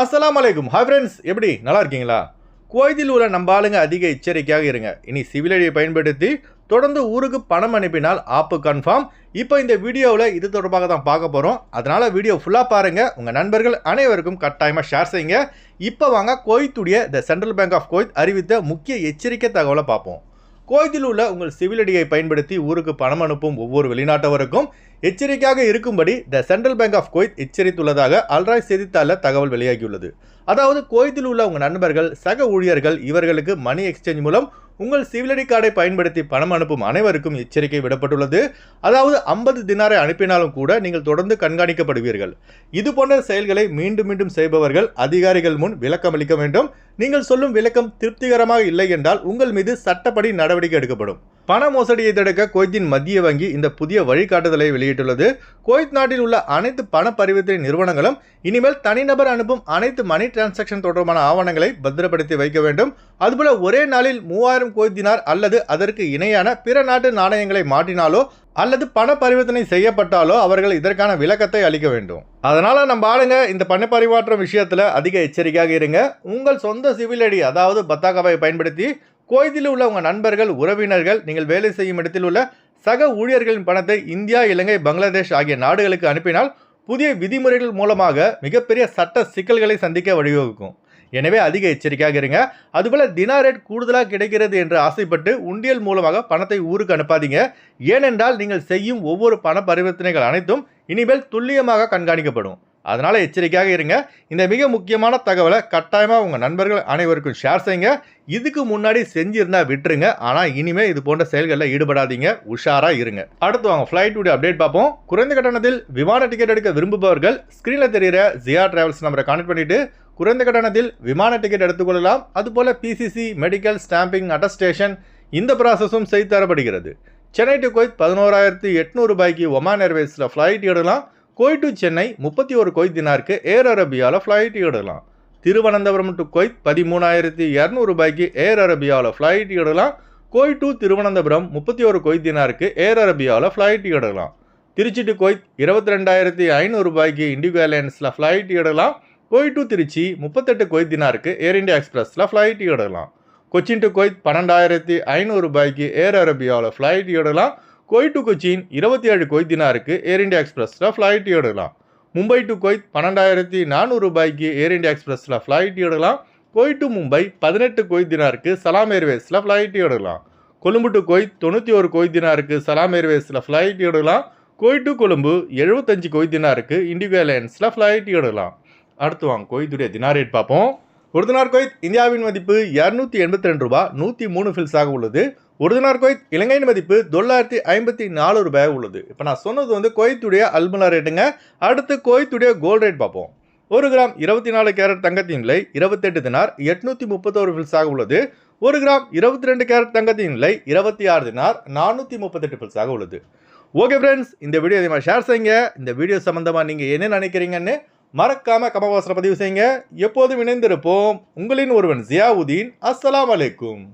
அஸ்லாம் அலைக்கும் hi friends எப்படி? நல்லா இருக்கீங்களா குவைத்தில் உள்ள நம்ம ஆளுங்க அதிக எச்சரிக்கையாக இருங்க. இனி சிவிலடியை பயன்படுத்தி தொடர்ந்து ஊருக்கு பணம் அனுப்பினால் ஆப்பு கன்ஃபார்ம் இப்போ இந்த வீடியோவில் இது தொடர்பாக தான் பார்க்க போகிறோம் அதனால் வீடியோ ஃபுல்லாக பாருங்கள் உங்கள் நண்பர்கள் அனைவருக்கும் கட்டாயமாக ஷேர் செய்யுங்க. இப்போ வாங்க கோயத்துடைய the Central Bank of Kuwait அறிவித்த முக்கிய எச்சரிக்கை தகவலை பார்ப்போம். கோயத்தில் உள்ள உங்கள் சிவிலடியை பயன்படுத்தி ஊருக்கு பணம் அனுப்பும் ஒவ்வொரு வெளிநாட்டவருக்கும் எச்சரிக்கையாக இருக்கும்படி the Central Bank of Kuwait எச்சரித்துள்ளதாக Al Rai செய்தித்தாளில் தகவல் வெளியாகியுள்ளது. அதாவது குவைத்தில் உள்ள உங்கள் நண்பர்கள் சக ஊழியர்கள் இவர்களுக்கு மணி எக்ஸ்சேஞ்ச் மூலம் உங்கள் சிவிலடி கார்டை பயன்படுத்தி பணம் அனுப்பும் அனைவருக்கும் எச்சரிக்கை விடப்பட்டுள்ளது. அதாவது ஐம்பது தினாரை அனுப்பினாலும் கூட நீங்கள் தொடர்ந்து கண்காணிக்கப்படுவீர்கள். இது போன்ற செயல்களை மீண்டும் மீண்டும் செய்பவர்கள் அதிகாரிகள் முன் விளக்கம் அளிக்க வேண்டும். நீங்கள் சொல்லும் விளக்கம் திருப்திகரமாக இல்லை என்றால் உங்கள் மீது சட்டப்படி நடவடிக்கை எடுக்கப்படும். பண மோசடியை தடுக்க குவைத்தின் மத்திய வங்கி இந்த புதிய வழிகாட்டுதலை வெளியிட்டுள்ளது. குவைத் நாட்டில் உள்ள அனைத்து பண பரிவர்த்தனை நிறுவனங்களும் இனிமேல் தனிநபர் அனுப்பும் அனைத்து மணி டிரான்சாக்ஷன் தொடர்பான ஆவணங்களை பத்திரப்படுத்தி வைக்க வேண்டும். அதுபோல ஒரே நாளில் மூவாயிரம் குவைத்தினார் அல்லது அதற்கு இணையான பிற நாட்டு நாணயங்களை மாற்றினாலோ அல்லது பண பரிவர்த்தனை செய்யப்பட்டாலோ அவர்கள் இதற்கான விளக்கத்தை அளிக்க வேண்டும். அதனால நம்ம ஆளுங்க இந்த பண பரிமாற்றம் விஷயத்துல அதிக எச்சரிக்கையாக இருங்க. உங்கள் சொந்த சிவில் ஐடி அதாவது பத்தாக்காவை பயன்படுத்தி கோயிலில் உள்ள உங்கள் நண்பர்கள் உறவினர்கள் நீங்கள் வேலை செய்யும் இடத்தில் உள்ள சக ஊழியர்களின் பணத்தை இந்தியா இலங்கை பங்களாதேஷ் ஆகிய நாடுகளுக்கு அனுப்பினால் புதிய விதிமுறைகள் மூலமாக மிகப்பெரிய சட்ட சிக்கல்களை சந்திக்க வழிவகுக்கும். எனவே அதிக எச்சரிக்கையாக இருங்க. அதுபோல் தினா ரேட் கூடுதலாக கிடைக்கிறது என்று ஆசைப்பட்டு உண்டியல் மூலமாக பணத்தை ஊருக்கு அனுப்பாதீங்க. ஏனென்றால் நீங்கள் செய்யும் ஒவ்வொரு பண பரிவர்த்தனைகள் அனைத்தும் இனிமேல் துல்லியமாக கண்காணிக்கப்படும். அதனால் எச்சரிக்கையாக இருங்க. இந்த மிக முக்கியமான தகவலை கட்டாயமாக உங்கள் நண்பர்கள் அனைவருக்கும் ஷேர் செய்யுங்க. இதுக்கு முன்னாடி செஞ்சுருந்தால் விட்டுருங்க. ஆனால் இனிமேல் இது போன்ற செயல்களில் ஈடுபடாதீங்க. உஷாராக இருங்க. அடுத்து வாங்க ஃப்ளைட்டுடைய அப்டேட் பார்ப்போம். குறைந்த கட்டணத்தில் விமான டிக்கெட் எடுக்க விரும்புபவர்கள் ஸ்க்ரீனில் தெரிகிற ஜியா டிராவல்ஸ் நம்பரை கான்டெக்ட் பண்ணிட்டு குறைந்த கட்டணத்தில் விமான டிக்கெட் எடுத்துக்கொள்ளலாம் அதுபோல் பிசிசி மெடிக்கல் ஸ்டாம்பிங் அட்டஸ்டேஷன் இந்த ப்ராசஸும் செய்து தரப்படுகிறது. சென்னை டு கோயத் பதினோராயிரத்தி எட்நூறு ரூபாய்க்கு ஒமான் ஏர்வேஸில் ஃப்ளைட் எடுக்கலாம். கோய் டு சென்னை முப்பத்தி ஒரு கொய்த் தினாருக்கு ஏர் அரபியாவில் ஃப்ளைட் எடுக்கலாம். திருவனந்தபுரம் டு கொய்த் பதிமூணாயிரத்தி இரநூறு ரூபாய்க்கு ஏர் அரபியாவில் ஃப்ளைட் எடுக்கலாம். கோய் டு திருவனந்தபுரம் முப்பத்தி ஒரு கொய்த் தினாருக்கு ஏர் அரபியாவில் ஃப்ளைட் எடுக்கலாம். திருச்சி டு கொய்த் இருபத்தி ரெண்டாயிரத்தி ஐநூறு ரூபாய்க்கு இண்டிகோ ஏர்லைன்ஸில் ஃப்ளைட் எடுக்கலாம். கோய் டு திருச்சி முப்பத்தெட்டு கொய்த் தினாருக்கு ஏர் இந்தியா எக்ஸ்பிரஸில் ஃப்ளைட் எடுக்கலாம். கொச்சின் டு கொய்த் பன்னெண்டாயிரத்தி ஐநூறு ரூபாய்க்கு ஏர் அரபியாவில் ஃப்ளைட் எடுக்கலாம். கொய் டு கொச்சின் இருபத்தி ஏழு கொய்த் தினாருக்கு ஏர் இந்தியா எக்ஸ்பிரஸில் ஃப்ளைட் எடுக்கலாம். மும்பை டு கொய்த் பன்னெண்டாயிரத்தி நானூறு ரூபாய்க்கு ஏர் இந்தியா எக்ஸ்பிரஸில் ஃப்ளைட் எடுக்கலாம். கொய் டு மும்பை பதினெட்டு கொய்த் தினாருக்கு சலாம் ஏர்வேஸில் ஃப்ளைட் எடுக்கலாம். கொழும்பு டு கொய்த் தொண்ணூற்றி ஒரு கொய்த் தினாருக்கு சலாம் ஏர்வேஸில் ஃப்ளைட் எடுக்கலாம். கொய் டு கொழும்பு எழுபத்தஞ்சு கொய்த் தினாருக்கு இண்டிகோ ஏர்லைன்ஸில் ஃப்ளைட் எடுக்கலாம். அடுத்து வாங்க கொய்துடைய தினார் ரேட் பார்ப்போம். ஒரு தினார் கொய்த் இந்தியாவின் மதிப்பு இரநூத்தி எண்பத்தி ரெண்டு ரூபா நூற்றி மூணு ஃபில்ஸாக உள்ளது. ஒரு தினார் குவைத் இலங்கையின் மதிப்பு தொள்ளாயிரத்தி ஐம்பத்தி நாலு ரூபாய் உள்ளது. இப்போ நான் சொன்னது வந்து கோயத்துடைய அல்முலா ரேட்டுங்க. அடுத்து கோயத்துடைய கோல்ட் ரேட் பார்ப்போம். ஒரு கிராம் இருபத்தி நாலு கேரட் தங்கத்தின் விலை இருபத்தெட்டு தினார் எட்நூற்றி முப்பத்தோரு ஃபில்ஸாக உள்ளது. ஒரு கிராம் இருபத்தி ரெண்டு கேரட் தங்கத்தின் விலை இருபத்தி ஆறு தினார் நானூற்றி முப்பத்தெட்டு ஃபில்ஸாக உள்ளது. ஓகே ஃப்ரெண்ட்ஸ் இந்த வீடியோ அதிகமாக ஷேர் செய்யுங்க. இந்த வீடியோ சம்மந்தமாக நீங்கள் என்ன நினைக்கிறீங்கன்னு மறக்காமல் கமபாசனை பதிவு செய்யுங்க. எப்போதும் இணைந்திருப்போம். உங்களின் ஒருவன் ஜியாவுதீன். அஸ்லாம் அலைக்கும்.